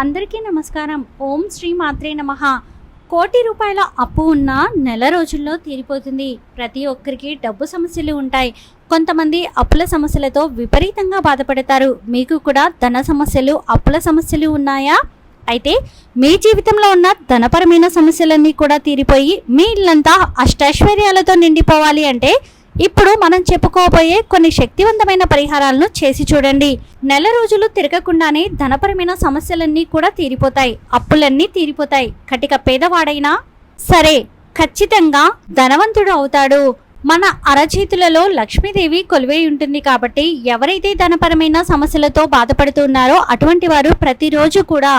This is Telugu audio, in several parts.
అందరికీ నమస్కారం. ఓం శ్రీ మాత్రే నమ. కోటి రూపాయల అప్పు ఉన్న నెల రోజుల్లో తీరిపోతుంది. ప్రతి ఒక్కరికి డబ్బు సమస్యలు ఉంటాయి. కొంతమంది అప్పుల సమస్యలతో విపరీతంగా బాధపడతారు. మీకు కూడా ధన సమస్యలు అప్పుల సమస్యలు ఉన్నాయా? అయితే మీ జీవితంలో ఉన్న ధనపరమైన సమస్యలన్నీ కూడా తీరిపోయి మీ ఇల్లంతా అష్టైశ్వర్యాలతో నిండిపోవాలి అంటే ఇప్పుడు మనం చెప్పుకోబోయే కొన్ని శక్తివంతమైన పరిహారాలను చేసి చూడండి. నెల రోజులు తిరగకుండానే ధనపరమైన సమస్యలన్నీ కూడా తీరిపోతాయి. అప్పులన్నీ తీరిపోతాయి. కటిక పేదవాడైనా సరే ఖచ్చితంగా ధనవంతుడు అవుతాడు. మన అరచేతులలో లక్ష్మీదేవి కొలువై ఉంటుంది కాబట్టి ఎవరైతే ధనపరమైన సమస్యలతో బాధపడుతున్నారో అటువంటి వారు ప్రతిరోజు కూడా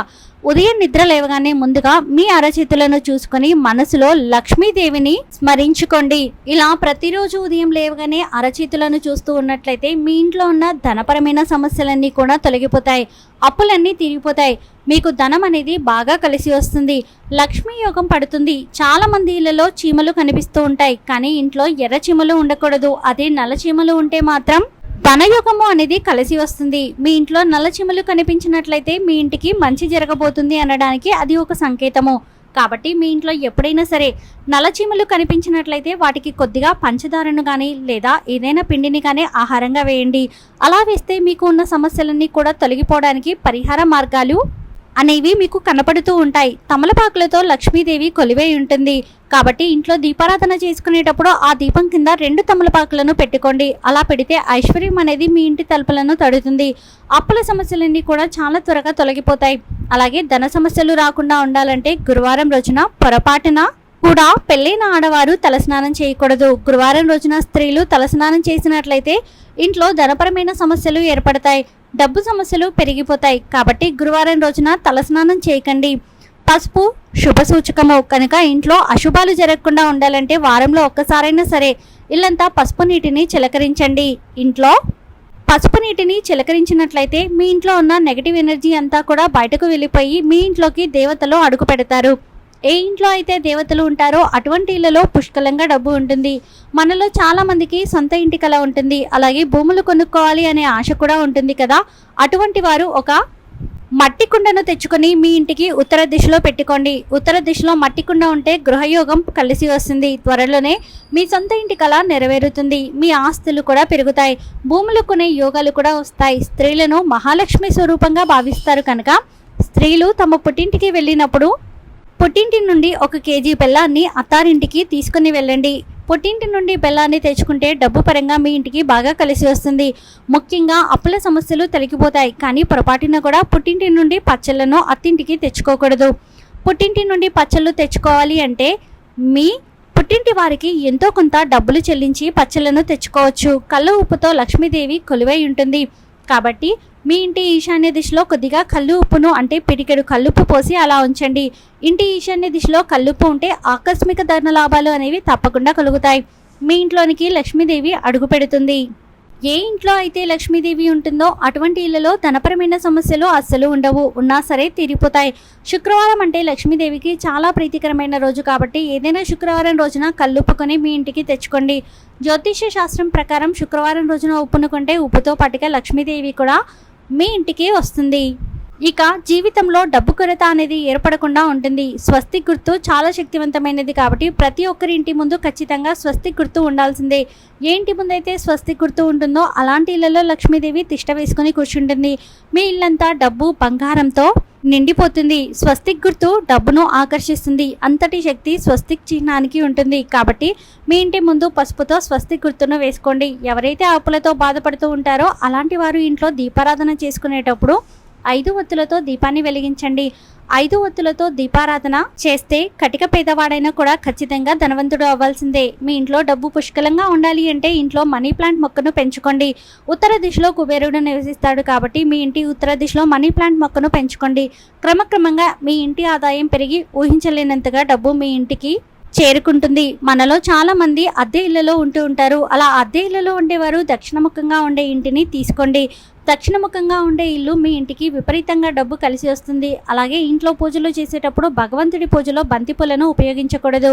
ఉదయం నిద్ర లేవగానే ముందుగా మీ అరచేతులను చూసుకుని మనసులో లక్ష్మీదేవిని స్మరించుకోండి. ఇలా ప్రతిరోజు ఉదయం లేవగానే అరచేతులను చూస్తూ ఉన్నట్లయితే మీ ఇంట్లో ఉన్న ధనపరమైన సమస్యలన్నీ కూడా తొలగిపోతాయి. అప్పులన్నీ తిరిగిపోతాయి. మీకు ధనం అనేది బాగా కలిసి వస్తుంది. లక్ష్మీ యోగం పడుతుంది. చాలా మంది ఇళ్ళలో చీమలు కనిపిస్తూ ఉంటాయి. కానీ ఇంట్లో ఎర్ర చీమలు ఉండకూడదు. అదే నల్ల చీమలు ఉంటే మాత్రం ధనయోగము అనేది కలిసి వస్తుంది. మీ ఇంట్లో నల్ల చీమలు కనిపించినట్లయితే మీ ఇంటికి మంచి జరగబోతుంది అనడానికి అది ఒక సంకేతము. కాబట్టి మీ ఇంట్లో ఎప్పుడైనా సరే నల్లచీమలు కనిపించినట్లయితే వాటికి కొద్దిగా పంచదారను కానీ లేదా ఏదైనా పిండిని కానీ ఆహారంగా వేయండి. అలా వేస్తే మీకు ఉన్న సమస్యలన్నీ కూడా తొలగిపోవడానికి పరిహార మార్గాలు అనేవి మీకు కనపడుతూ ఉంటాయి. తమలపాకులతో లక్ష్మీదేవి కొలివై ఉంటుంది. కాబట్టి ఇంట్లో దీపారాధన చేసుకునేటప్పుడు ఆ దీపం కింద రెండు తమలపాకులను పెట్టుకోండి. అలా పెడితే ఐశ్వర్యం అనేది మీ ఇంటి తలుపులను తడుతుంది. అప్పుల సమస్యలన్నీ కూడా చాలా త్వరగా తొలగిపోతాయి. అలాగే ధన సమస్యలు రాకుండా ఉండాలంటే గురువారం రోజున పొరపాటున కూడా పెళ్ళైన ఆడవారు తలస్నానం చేయకూడదు. గురువారం రోజున స్త్రీలు తలస్నానం చేసినట్లయితే ఇంట్లో ధనపరమైన సమస్యలు ఏర్పడతాయి. డబ్బు సమస్యలు పెరిగిపోతాయి. కాబట్టి గురువారం రోజున తలస్నానం చేయకండి. పసుపు శుభ సూచకము. కనుక ఇంట్లో అశుభాలు జరగకుండా ఉండాలంటే వారంలో ఒక్కసారైనా సరే ఇల్లంతా పసుపు నీటిని చిలకరించండి. ఇంట్లో పసుపు నీటిని చిలకరించినట్లయితే మీ ఇంట్లో ఉన్న నెగటివ్ ఎనర్జీ అంతా కూడా బయటకు వెళ్ళిపోయి మీ ఇంట్లోకి దేవతలు అడుగు పెడతారు. ఏ ఇంట్లో అయితే దేవతలు ఉంటారో అటువంటి ఇళ్ళలో పుష్కలంగా డబ్బు ఉంటుంది. మనలో చాలా మందికి సొంత ఇంటి కళ ఉంటుంది. అలాగే భూములు కొనుక్కోవాలి అనే ఆశ కూడా ఉంటుంది కదా. అటువంటి వారు ఒక మట్టి కుండను తెచ్చుకొని మీ ఇంటికి ఉత్తర దిశలో పెట్టుకోండి. ఉత్తర దిశలో మట్టి కుండ ఉంటే గృహయోగం కలిసి వస్తుంది. త్వరలోనే మీ సొంత ఇంటి కళ నెరవేరుతుంది. మీ ఆస్తులు కూడా పెరుగుతాయి. భూములు కొనే యోగాలు కూడా వస్తాయి. స్త్రీలను మహాలక్ష్మి స్వరూపంగా భావిస్తారు కనుక స్త్రీలు తమ పుట్టింటికి వెళ్ళినప్పుడు పుట్టింటి నుండి ఒక కేజీ బెల్లాన్ని అత్తారింటికి తీసుకుని వెళ్ళండి. పుట్టింటి నుండి బెల్లాన్ని తెచ్చుకుంటే డబ్బు పరంగా మీ ఇంటికి బాగా కలిసి వస్తుంది. ముఖ్యంగా అప్పుల సమస్యలు తొలగిపోతాయి. కానీ పొరపాటున కూడా పుట్టింటి నుండి పచ్చళ్ళను అత్తింటికి తెచ్చుకోకూడదు. పుట్టింటి నుండి పచ్చళ్ళు తెచ్చుకోవాలి అంటే మీ పుట్టింటి వారికి ఎంతో కొంత డబ్బులు చెల్లించి పచ్చళ్ళను తెచ్చుకోవచ్చు. కళ్ళ ఉప్పుతో లక్ష్మీదేవి కొలువై ఉంటుంది. కాబట్టి మీ ఇంటి ఈశాన్య దిశలో కొద్దిగా కల్లు ఉప్పును అంటే పిడికెడు కల్లుప్పు పోసి అలా ఉంచండి. ఇంటి ఈశాన్య దిశలో కల్లుప్పు ఉంటే ఆకస్మిక ధన లాభాలు అనేవి తప్పకుండా కలుగుతాయి. మీ ఇంట్లోనికి లక్ష్మీదేవి అడుగు పెడుతుంది. ఏ ఇంట్లో అయితే లక్ష్మీదేవి ఉంటుందో అటువంటి ఇళ్ళలో ధనపరమైన సమస్యలు అస్సలు ఉండవు. ఉన్నా సరే తీరిపోతాయి. శుక్రవారం అంటే లక్ష్మీదేవికి చాలా ప్రీతికరమైన రోజు కాబట్టి ఏదైనా శుక్రవారం రోజున కల్లుప్పుకొని మీ ఇంటికి తెచ్చుకోండి. జ్యోతిష్య శాస్త్రం ప్రకారం శుక్రవారం రోజున ఉప్పునుకుంటే ఉప్పుతో పాటుగా లక్ష్మీదేవి కూడా మీ ఇంటికి వస్తుంది. ఇక జీవితంలో డబ్బు కొరత అనేది ఏర్పడకుండా ఉంటుంది. స్వస్తి గుర్తు చాలా శక్తివంతమైనది కాబట్టి ప్రతి ఒక్కరి ఇంటి ముందు ఖచ్చితంగా స్వస్తి గుర్తు ఉండాల్సిందే. ఏ ఇంటి ముందైతే స్వస్తి గుర్తు ఉంటుందో అలాంటి ఇళ్ళలో లక్ష్మీదేవి తిష్ట వేసుకుని కూర్చుంటుంది. మీ ఇల్లంతా డబ్బు బంగారంతో నిండిపోతుంది. స్వస్తిక్ గుర్తు డబ్బును ఆకర్షిస్తుంది. అంతటి శక్తి స్వస్తిక్ చిహ్నానికి ఉంటుంది. కాబట్టి మీ ఇంటి ముందు పసుపుతో స్వస్తిక్ గుర్తును వేసుకోండి. ఎవరైతే అప్పులతో బాధపడుతూ ఉంటారో అలాంటి వారు ఇంట్లో దీపారాధన చేసుకునేటప్పుడు ఐదు ఒత్తులతో దీపాన్ని వెలిగించండి. ఐదు ఒత్తులతో దీపారాధన చేస్తే కటిక పేదవాడైనా కూడా ఖచ్చితంగా ధనవంతుడు అవ్వాల్సిందే. మీ ఇంట్లో డబ్బు పుష్కలంగా ఉండాలి అంటే ఇంట్లో మనీ ప్లాంట్ మొక్కను పెంచుకోండి. ఉత్తర దిశలో కుబేరుడు నివసిస్తాడు కాబట్టి మీ ఇంటి ఉత్తర దిశలో మనీ ప్లాంట్ మొక్కను పెంచుకోండి. క్రమక్రమంగా మీ ఇంటి ఆదాయం పెరిగి ఊహించలేనంతగా డబ్బు మీ ఇంటికి చేరుకుంటుంది. మనలో చాలా మంది అద్దె ఇళ్ళలో ఉంటూ ఉంటారు. అలా అద్దె ఇళ్ళలో ఉండేవారు దక్షిణముఖంగా ఉండే ఇంటిని తీసుకోండి. దక్షిణముఖంగా ఉండే ఇల్లు మీ ఇంటికి విపరీతంగా డబ్బు కలిసి వస్తుంది. అలాగే ఇంట్లో పూజలు చేసేటప్పుడు భగవంతుడి పూజలో బంతిపూలను ఉపయోగించకూడదు.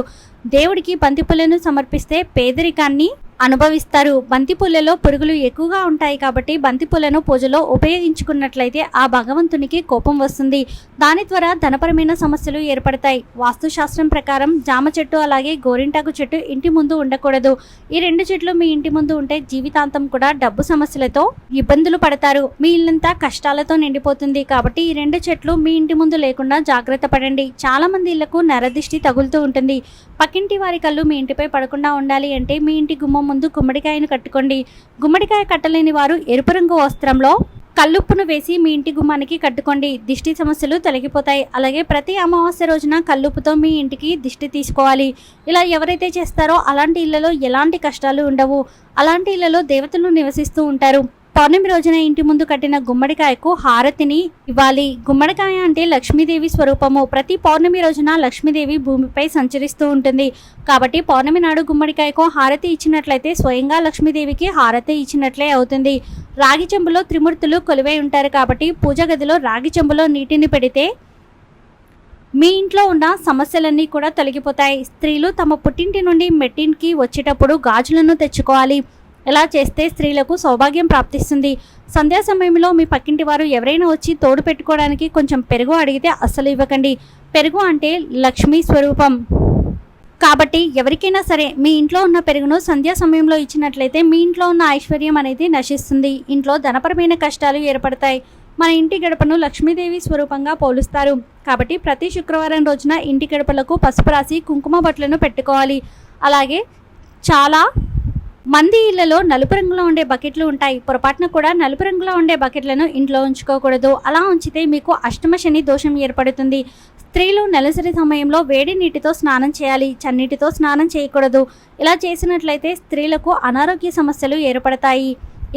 దేవుడికి బంతిపూలను సమర్పిస్తే పేదరికాన్ని అనుభవిస్తారు. బంతిపూలలో పురుగులు ఎక్కువగా ఉంటాయి కాబట్టి బంతిపూలను పూజలో ఉపయోగించుకున్నట్లయితే ఆ భగవంతునికి కోపం వస్తుంది. దాని ద్వారా ధనపరమైన సమస్యలు ఏర్పడతాయి. వాస్తుశాస్త్రం ప్రకారం జామ చెట్టు అలాగే గోరింటాకు చెట్టు ఇంటి ముందు ఉండకూడదు. ఈ రెండు చెట్లు మీ ఇంటి ముందు ఉంటే జీవితాంతం కూడా డబ్బు సమస్యలతో ఇబ్బందులు పడతారు. మీ ఇల్లంతా కష్టాలతో నిండిపోతుంది కాబట్టి ఈ రెండు చెట్లు మీ ఇంటి ముందు లేకుండా జాగ్రత్త పడండి. చాలా మంది ఇళ్ళకు నరదిష్టి తగులుతూ ఉంటుంది. పక్కింటి వారి కళ్ళు మీ ఇంటిపై పడకుండా ఉండాలి అంటే మీ ఇంటి గుమ్మం ముందు గుమ్మడికాయను కట్టుకోండి. గుమ్మడికాయ కట్టలేని వారు ఎరుపు రంగు వస్త్రంలో కల్లుప్పును వేసి మీ ఇంటి గుమ్మానికి కట్టుకోండి. దిష్టి సమస్యలు తొలగిపోతాయి. అలాగే ప్రతి అమావాస్య రోజున కల్లుప్పుతో మీ ఇంటికి దిష్టి తీసుకోవాలి. ఇలా ఎవరైతే చేస్తారో అలాంటి ఇళ్ళలో ఎలాంటి కష్టాలు ఉండవు. అలాంటి ఇళ్ళలో దేవతలు నివసిస్తూ ఉంటారు. పౌర్ణమి రోజున ఇంటి ముందు కట్టిన గుమ్మడికాయకు హారతిని ఇవ్వాలి. గుమ్మడికాయ అంటే లక్ష్మీదేవి స్వరూపము. ప్రతి పౌర్ణమి రోజున లక్ష్మీదేవి భూమిపై సంచరిస్తూ ఉంటుంది. కాబట్టి పౌర్ణమి నాడు గుమ్మడికాయకు హారతి ఇచ్చినట్లయితే స్వయంగా లక్ష్మీదేవికి హారతి ఇచ్చినట్లే అవుతుంది. రాగి చెంబులో త్రిమూర్తులు కొలువై ఉంటారు కాబట్టి పూజ గదిలో రాగి చెంబులో నీటిని పెడితే మీ ఇంట్లో ఉన్న సమస్యలన్నీ కూడా తొలగిపోతాయి. స్త్రీలు తమ పుట్టింటి నుండి మెట్టింటికి వచ్చేటప్పుడు గాజులను తెచ్చుకోవాలి. ఇలా చేస్తే స్త్రీలకు సౌభాగ్యం ప్రాప్తిస్తుంది? సంధ్యా సమయంలో మీ పక్కింటి వారు ఎవరైనా వచ్చి తోడు పెట్టుకోవడానికి కొంచెం పెరుగు అడిగితే అస్సలు ఇవ్వకండి. పెరుగు అంటే లక్ష్మీ స్వరూపం. కాబట్టి ఎవరికైనా సరే మీ ఇంట్లో ఉన్న పెరుగును సంధ్యా సమయంలో ఇచ్చినట్లయితే మీ ఇంట్లో ఉన్న ఐశ్వర్యం అనేది నశిస్తుంది. ఇంట్లో ధనపరమైన కష్టాలు ఏర్పడతాయి. మన ఇంటి గడపను లక్ష్మీదేవి స్వరూపంగా పోలుస్తారు. కాబట్టి ప్రతి శుక్రవారం రోజున ఇంటి గడపలకు పసుపు రాసి కుంకుమ బట్టలను పెట్టుకోవాలి. అలాగే చాలా మంది ఇళ్ళలో నలుపు రంగులో ఉండే బకెట్లు ఉంటాయి. పొరపాటున కూడా నలుపు రంగులో ఉండే బకెట్లను ఇంట్లో ఉంచుకోకూడదు. అలా ఉంచితే మీకు అష్టమ శని దోషం ఏర్పడుతుంది. స్త్రీలు నెలసరి సమయంలో వేడి నీటితో స్నానం చేయాలి. చన్నీటితో స్నానం చేయకూడదు. ఇలా చేసినట్లయితే స్త్రీలకు అనారోగ్య సమస్యలు ఏర్పడతాయి.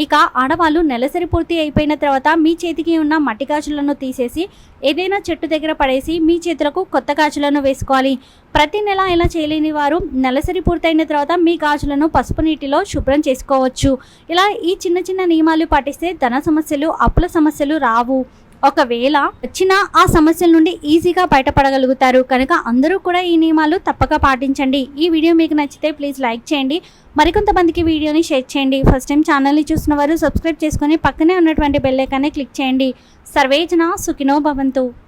ఇక ఆడవాళ్ళు నెలసరి పూర్తి అయిపోయిన తర్వాత మీ చేతికి ఉన్న మట్టి గాజులను తీసేసి ఏదైనా చెట్టు దగ్గర పడేసి మీ చేతులకు కొత్త గాజులను వేసుకోవాలి. ప్రతి నెల ఇలా చేయలేని వారు నెలసరి పూర్తయిన తర్వాత మీ గాజులను పసుపు నీటిలో శుభ్రం చేసుకోవచ్చు. ఇలా ఈ చిన్న చిన్న నియమాలు పాటిస్తే ధన సమస్యలు అప్పుల సమస్యలు రావు. ఒకవేళ వచ్చిన ఆ సమస్యల నుండి ఈజీగా బయటపడగలుగుతారు. కనుక అందరూ కూడా ఈ నియమాలు తప్పక పాటించండి. ఈ వీడియో మీకు నచ్చితే ప్లీజ్ లైక్ చేయండి. మరికొంతమందికి వీడియోని షేర్ చేయండి. ఫస్ట్ టైం ఛానల్ని చూసిన వారు సబ్స్క్రైబ్ చేసుకొని పక్కనే ఉన్నటువంటి బెల్లైకాన్ని క్లిక్ చేయండి. సర్వేజన సుఖినో భవంతు.